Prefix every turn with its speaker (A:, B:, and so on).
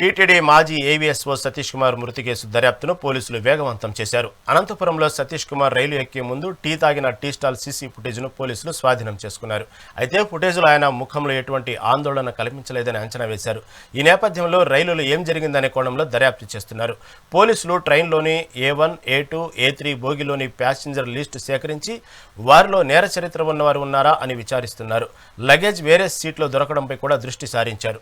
A: TTD మాజీ AVSO Satish Kumar మృతి case దర్యాప్తును పోలీసులు వేగవంతం చేశారు. అనంతపురంలో సతీష్ కుమార్ రైలు ఎక్కే ముందు టీ తాగిన టీ స్టాల్ సీసీ ఫుటేజ్ను పోలీసులు స్వాధీనం చేసుకున్నారు. అయితే ఫుటేజ్లో ఆయన ముఖంలో ఎటువంటి ఆందోళన కల్పించలేదని అంచనా వేశారు. ఈ నేపథ్యంలో రైలులో ఏం జరిగిందనే కోణంలో దర్యాప్తు చేస్తున్నారు. పోలీసులు ట్రైన్లోని A one A two A three బోగిలోని passenger list సేకరించి వారిలో నేర చరిత్ర ఉన్నవారు ఉన్నారా అని విచారిస్తున్నారు. లగేజ్ వేరే సీట్లో దొరకడంపై కూడా దృష్టి సారించారు.